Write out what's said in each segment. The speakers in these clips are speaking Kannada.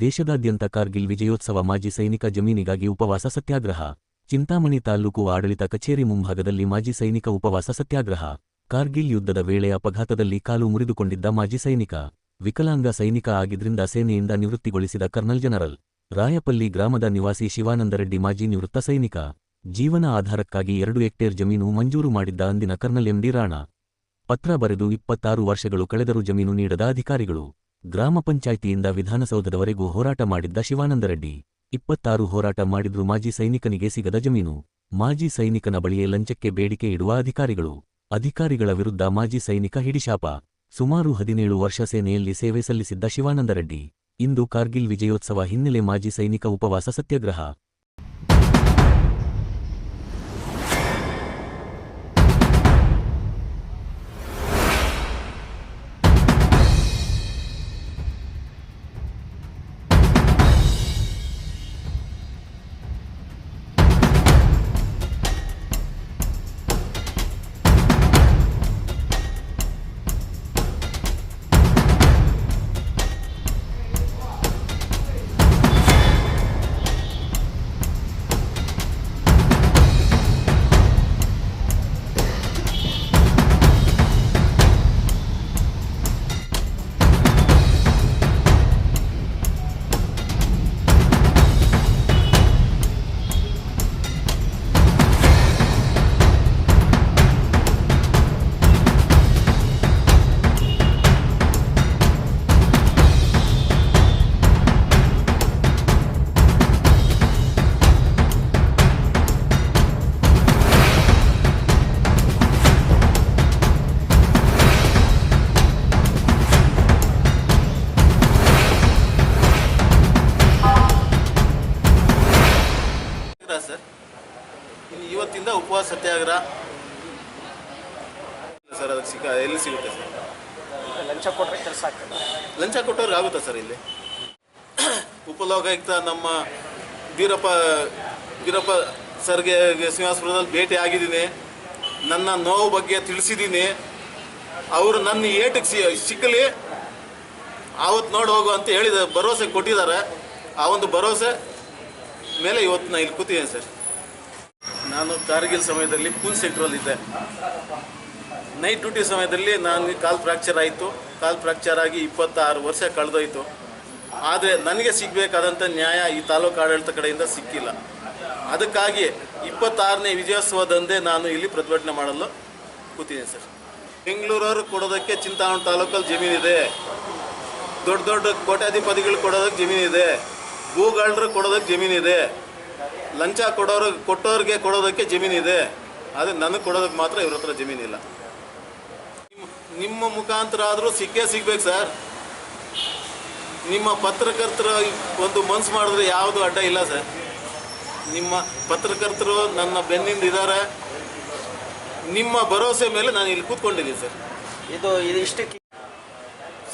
ದೇಶದಾದ್ಯಂತ ಕಾರ್ಗಿಲ್ ವಿಜಯೋತ್ಸವ ಮಾಜಿ ಸೈನಿಕ ಜಮೀನಿಗಾಗಿ ಉಪವಾಸ ಸತ್ಯಾಗ್ರಹ. ಚಿಂತಾಮಣಿ ತಾಲೂಕು ಆಡಳಿತ ಕಚೇರಿ ಮುಂಭಾಗದಲ್ಲಿ ಮಾಜಿ ಸೈನಿಕ ಉಪವಾಸ ಸತ್ಯಾಗ್ರಹ. ಕಾರ್ಗಿಲ್ ಯುದ್ಧದ ವೇಳೆ ಅಪಘಾತದಲ್ಲಿ ಕಾಲು ಮುರಿದುಕೊಂಡಿದ್ದ ಮಾಜಿ ಸೈನಿಕ. ವಿಕಲಾಂಗ ಸೈನಿಕ ಆಗಿದ್ರಿಂದ ಸೇನೆಯಿಂದ ನಿವೃತ್ತಿಗೊಳಿಸಿದ ಕರ್ನಲ್ ಜನರಲ್. ರಾಯಪಲ್ಲಿ ಗ್ರಾಮದ ನಿವಾಸಿ ಶಿವಾನಂದರೆಡ್ಡಿ ಮಾಜಿ ನಿವೃತ್ತ ಸೈನಿಕ. ಜೀವನ ಆಧಾರಕ್ಕಾಗಿ ಎರಡು ಹೆಕ್ಟೇರ್ ಜಮೀನು ಮಂಜೂರು ಮಾಡಿದ್ದ ಅಂದಿನ ಕರ್ನಲ್ ಎಂಡಿ ರಾಣಾ. ಪತ್ರ ಬರೆದು ಇಪ್ಪತ್ತಾರು ವರ್ಷಗಳು ಕಳೆದರೂ ಜಮೀನು ನೀಡದ ಅಧಿಕಾರಿಗಳು. ಗ್ರಾಮ ಪಂಚಾಯಿತಿಯಿಂದ ವಿಧಾನಸೌಧದವರೆಗೂ ಹೋರಾಟ ಮಾಡಿದ್ದ ಶಿವಾನಂದರೆಡ್ಡಿ. ಇಪ್ಪತ್ತಾರು ಹೋರಾಟ ಮಾಡಿದ್ರು ಮಾಜಿ ಸೈನಿಕನಿಗೆ ಸಿಗದ ಜಮೀನು. ಮಾಜಿ ಸೈನಿಕನ ಬಳಿಯೇ ಲಂಚಕ್ಕೆ ಬೇಡಿಕೆ ಇಡುವ ಅಧಿಕಾರಿಗಳು. ಅಧಿಕಾರಿಗಳ ವಿರುದ್ಧ ಮಾಜಿ ಸೈನಿಕ ಹಿಡಿಶಾಪ. ಸುಮಾರು ಹದಿನೇಳು ವರ್ಷ ಸೇನೆಯಲ್ಲಿ ಸೇವೆ ಸಲ್ಲಿಸಿದ್ದ ಶಿವಾನಂದರೆಡ್ಡಿ. ಇಂದು ಕಾರ್ಗಿಲ್ ವಿಜಯೋತ್ಸವ ಹಿನ್ನೆಲೆ ಮಾಜಿ ಸೈನಿಕ ಉಪವಾಸ ಸತ್ಯಾಗ್ರಹ. ಇವತ್ತಿಂದ ಉಪವಾಸ ಸತ್ಯಾಗ್ರಹ ಸರ್ ಅದಕ್ಕೆ ಸಿಕ್ಕ ಎಲ್ಲಿ ಸಿಗುತ್ತೆ ಸರ್? ಲಂಚ ಕೊಟ್ಟರೆ ಕೆಲಸ ಆಗ್ತದೆ. ಲಂಚ ಕೊಟ್ಟವ್ರಿಗೆ ಆಗುತ್ತಾ ಸರ್ ಇಲ್ಲಿ? ಉಪಲೋಕಾಯುಕ್ತ ನಮ್ಮ ವೀರಪ್ಪ ವೀರಪ್ಪ ಸರ್ಗೆ ಶ್ರೀನಿವಾಸಪುರದಲ್ಲಿ ಭೇಟಿ ಆಗಿದ್ದೀನಿ. ನನ್ನ ನೋವು ಬಗ್ಗೆ ತಿಳಿಸಿದ್ದೀನಿ. ಅವರು ನನ್ನ ಏಟಿಗೆ ಸಿ ಸಿಕ್ಕಲಿ ಆವತ್ತು ನೋಡಿ ಹೋಗು ಅಂತ ಹೇಳಿದ ಭರವಸೆ ಕೊಟ್ಟಿದ್ದಾರೆ. ಆ ಒಂದು ಭರವಸೆ ಮೇಲೆ ಇವತ್ತು ನಾನು ಇಲ್ಲಿ ಕೂತಿದ್ದೇನೆ ಸರ್. ನಾನು ಕಾರ್ಗಿಲ್ ಸಮಯದಲ್ಲಿ ಕೂಲ್ ಸೆಕ್ಟ್ರಲ್ಲಿದ್ದೆ ನೈಟ್ ಡ್ಯೂಟಿ ಸಮಯದಲ್ಲಿ ನನಗೆ ಕಾಲ್ ಫ್ರ್ಯಾಕ್ಚರ್ ಆಯಿತು. ಕಾಲ್ ಫ್ರ್ಯಾಕ್ಚರ್ ಆಗಿ ಇಪ್ಪತ್ತಾರು ವರ್ಷ ಕಳೆದೋಯ್ತು. ಆದರೆ ನನಗೆ ಸಿಗಬೇಕಾದಂಥ ನ್ಯಾಯ ಈ ತಾಲೂಕು ಆಡಳಿತ ಕಡೆಯಿಂದ ಸಿಕ್ಕಿಲ್ಲ. ಅದಕ್ಕಾಗಿ ಇಪ್ಪತ್ತಾರನೇ ವಿಜಯೋತ್ಸವದಂದೇ ನಾನು ಇಲ್ಲಿ ಪ್ರತಿಭಟನೆ ಮಾಡಲು ಕೂತಿದ್ದೀನಿ ಸರ್. ಬೆಂಗಳೂರವರು ಕೊಡೋದಕ್ಕೆ ಚಿಂತಾಮಣಿ ತಾಲೂಕಲ್ಲಿ ಜಮೀನಿದೆ. ದೊಡ್ಡ ದೊಡ್ಡ ಕೋಟ್ಯಾಧಿಪತಿಗಳು ಕೊಡೋದಕ್ಕೆ ಜಮೀನಿದೆ. ಭೂಗಳರು ಕೊಡೋದಕ್ಕೆ ಜಮೀನಿದೆ. ಲಂಚ ಕೊಡೋರು ಕೊಟ್ಟೋರಿಗೆ ಕೊಡೋದಕ್ಕೆ ಜಮೀನಿದೆ. ಆದರೆ ನನಗೆ ಕೊಡೋದಕ್ಕೆ ಮಾತ್ರ ಇವ್ರ ಹತ್ರ ಜಮೀನಿಲ್ಲ. ನಿಮ್ಮ- ನಿಮ್ಮ ಮುಖಾಂತರ ಆದರೂ ಸಿಕ್ಕೇ ಸಿಗ್ಬೇಕು ಸರ್. ನಿಮ್ಮ ಪತ್ರಕರ್ತರ ಒಂದು ಮನ್ಸು ಮಾಡಿದ್ರೆ ಯಾವುದು ಅಡ್ಡ ಇಲ್ಲ ಸರ್. ನಿಮ್ಮ ಪತ್ರಕರ್ತರು ನನ್ನ ಬೆನ್ನಿಂದ ಇದ್ದಾರೆ ನಿಮ್ಮ ಭರವಸೆ ಮೇಲೆ ನಾನು ಇಲ್ಲಿ ಕೂತ್ಕೊಂಡಿದ್ದೀನಿ ಸರ್. ಇದು ಇದು ಇಷ್ಟಕ್ಕೆ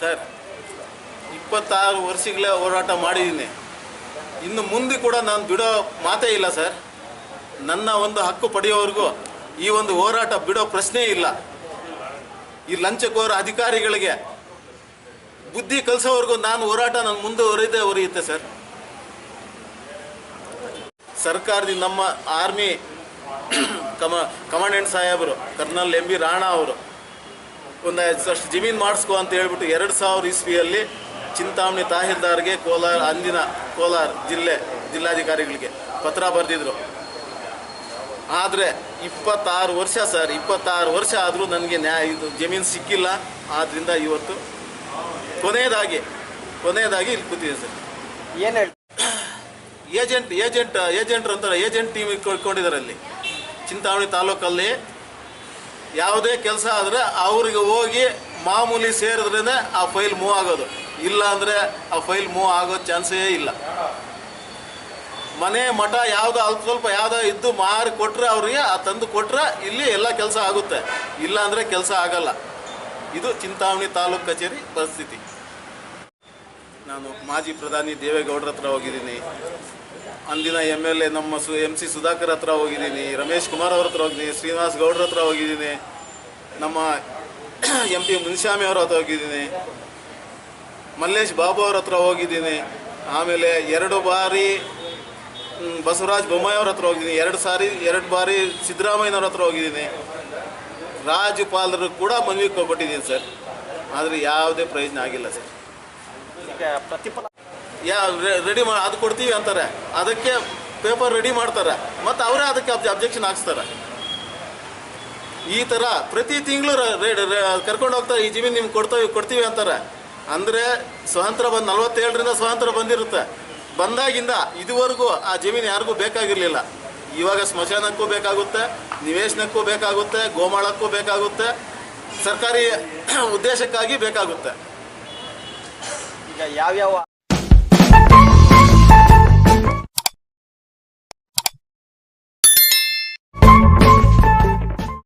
ಸರ್ ಇಪ್ಪತ್ತಾರು ವರ್ಷಗಳೇ ಹೋರಾಟ ಮಾಡಿದ್ದೀನಿ. ಇನ್ನು ಮುಂದೆ ಕೂಡ ನಾನು ಬಿಡೋ ಮಾತೇ ಇಲ್ಲ, ಸರ್. ನನ್ನ ಒಂದು ಹಕ್ಕು ಪಡೆಯೋವರೆಗೂ ಈ ಒಂದು ಹೋರಾಟ ಬಿಡೋ ಪ್ರಶ್ನೆ ಇಲ್ಲ. ಈ ಲಂಚಕೋರ ಅಧಿಕಾರಿಗಳಿಗೆ ಬುದ್ಧಿ ಕಲಿಸೋವರೆಗೂ ನಾನು ಹೋರಾಟ ನಾನು ಮುಂದುವರಿದೇ ಉರಿಯುತ್ತೆ ಸರ್. ಸರ್ಕಾರದಿಂದ ನಮ್ಮ ಆರ್ಮಿ ಕಮ, ಕಮಾಂಡೆಂಟ್ ಸಾಹೇಬರು, ಕರ್ನಲ್ ಎಂ ಬಿ ರಾಣಾ ಅವರು ಒಂದು ಅಷ್ಟು ಜಮೀನು ಮಾಡಿಸ್ಕೊ ಅಂತ ಹೇಳ್ಬಿಟ್ಟು ಎರಡು ಸಾವಿರ ಇಸ್ವಿಯಲ್ಲಿ ಚಿಂತಾಮಣಿ ತಹಸೀಲ್ದಾರ್ಗೆ ಕೋಲಾರ ಅಂದಿನ ಕೋಲಾರ ಜಿಲ್ಲೆ ಜಿಲ್ಲಾಧಿಕಾರಿಗಳಿಗೆ ಪತ್ರ ಬರೆದಿದ್ರು. ಆದರೆ ಇಪ್ಪತ್ತಾರು ವರ್ಷ ಸರ್ ಇಪ್ಪತ್ತಾರು ವರ್ಷ ಆದರೂ ನನಗೆ ನ್ಯಾಯ ಇದು ಜಮೀನು ಸಿಕ್ಕಿಲ್ಲ. ಆದ್ದರಿಂದ ಇವತ್ತು ಕೊನೆಯದಾಗಿ ಕೊನೆಯದಾಗಿ ಇಲ್ಲಿ ಕೂತಿದೆ ಸರ್. ಏನು ಹೇಳಿ ಏಜೆಂಟ್ ಏಜೆಂಟ್ ಏಜೆಂಟ್ರು ಅಂತಾರೆ ಏಜೆಂಟ್ ಟೀಮ್ ಇಟ್ಕೊಂಡಿದ್ದಾರೆ ಅಲ್ಲಿ. ಚಿಂತಾಮಣಿ ತಾಲೂಕಲ್ಲಿ ಯಾವುದೇ ಕೆಲಸ ಆದರೆ ಅವ್ರಿಗೆ ಹೋಗಿ ಮಾಮೂಲಿ ಸೇರಿದ್ರೇ ಆ ಫೈಲ್ ಮೂವ್ ಆಗೋದು. ಇಲ್ಲ ಅಂದರೆ ಆ ಫೈಲ್ ಮೂವ್ ಆಗೋ ಚಾನ್ಸೇ ಇಲ್ಲ. ಮನೆ ಮಠ ಯಾವುದೋ ಅಲ್ಪ ಸ್ವಲ್ಪ ಯಾವುದೋ ಇದ್ದು ಮಾರಿ ಕೊಟ್ಟರೆ ಅವ್ರಿಗೆ, ಆ ತಂದು ಕೊಟ್ಟರೆ ಇಲ್ಲಿ ಎಲ್ಲ ಕೆಲಸ ಆಗುತ್ತೆ. ಇಲ್ಲ ಅಂದರೆ ಕೆಲಸ ಆಗಲ್ಲ. ಇದು ಚಿಂತಾಮಣಿ ತಾಲೂಕು ಕಚೇರಿ ಪರಿಸ್ಥಿತಿ. ನಾನು ಮಾಜಿ ಪ್ರಧಾನಿ ದೇವೇಗೌಡರ ಹತ್ರ ಹೋಗಿದ್ದೀನಿ. ಅಂದಿನ ಎಂ ಎಲ್ ಎ ನಮ್ಮ ಸು ಎಂ ಸಿ ಸುಧಾಕರ್ ಹತ್ರ ಹೋಗಿದ್ದೀನಿ. ರಮೇಶ್ ಕುಮಾರ್ ಅವ್ರ ಹತ್ರ ಹೋಗಿದ್ದೀನಿ. ಶ್ರೀನಿವಾಸ್ ಗೌಡ್ರ ಹತ್ರ ಹೋಗಿದ್ದೀನಿ. ನಮ್ಮ ಎಂ ಪಿ ಮುನಿಸ್ವಾಮಿ ಅವ್ರ ಹತ್ರ ಹೋಗಿದ್ದೀನಿ. ಮಲ್ಲೇಶ್ ಬಾಬು ಅವ್ರ ಹತ್ರ ಹೋಗಿದ್ದೀನಿ. ಆಮೇಲೆ ಎರಡು ಬಾರಿ ಬಸವರಾಜ್ ಬೊಮ್ಮಾಯಿ ಅವ್ರ ಹತ್ರ ಹೋಗಿದ್ದೀನಿ. ಎರಡು ಸಾರಿ ಎರಡು ಬಾರಿ ಸಿದ್ದರಾಮಯ್ಯನವ್ರ ಹತ್ರ ಹೋಗಿದ್ದೀನಿ. ರಾಜ್ಯಪಾಲರು ಕೂಡ ಮನವಿ ಕೊಟ್ಟಿದ್ದೀನಿ ಸರ್. ಆದರೆ ಯಾವುದೇ ಪ್ರಯೋಜನ ಆಗಿಲ್ಲ ಸರ್. ಈಗ ಪ್ರತಿಫಲ ಯಾ ರೆಡಿ ಮಾಡಿ ಅದು ಕೊಡ್ತೀವಿ ಅಂತಾರೆ. ಅದಕ್ಕೆ ಪೇಪರ್ ರೆಡಿ ಮಾಡ್ತಾರೆ. ಮತ್ತು ಅವರೇ ಅದಕ್ಕೆ ಅಬ್ಜೆಕ್ಷನ್ ಹಾಕ್ಸ್ತಾರೆ. ಈ ಥರ ಪ್ರತಿ ತಿಂಗಳು ಕರ್ಕೊಂಡು ಹೋಗ್ತಾರೆ. ಈ ಜಮೀನು ನಿಮ್ಗೆ ಕೊಡ್ತೀವಿ ಕೊಡ್ತೀವಿ ಅಂತಾರೆ. ಅಂದರೆ ಸ್ವಾತಂತ್ರ್ಯ ಬಂದು ನಲವತ್ತೇಳರಿಂದ ಸ್ವಾತಂತ್ರ್ಯ ಬಂದಿರುತ್ತೆ. ಬಂದಾಗಿಂದ ಇದುವರೆಗೂ ಆ ಜಮೀನು ಯಾರಿಗೂ ಬೇಕಾಗಿರಲಿಲ್ಲ. ಇವಾಗ ಸ್ಮಶಾನಕ್ಕೂ ಬೇಕಾಗುತ್ತೆ, ನಿವೇಶನಕ್ಕೂ ಬೇಕಾಗುತ್ತೆ, ಗೋಮಾಳಕ್ಕೂ ಬೇಕಾಗುತ್ತೆ, ಸರ್ಕಾರಿ ಉದ್ದೇಶಕ್ಕಾಗಿ ಬೇಕಾಗುತ್ತೆ. ಈಗ ಯಾವ್ಯಾವ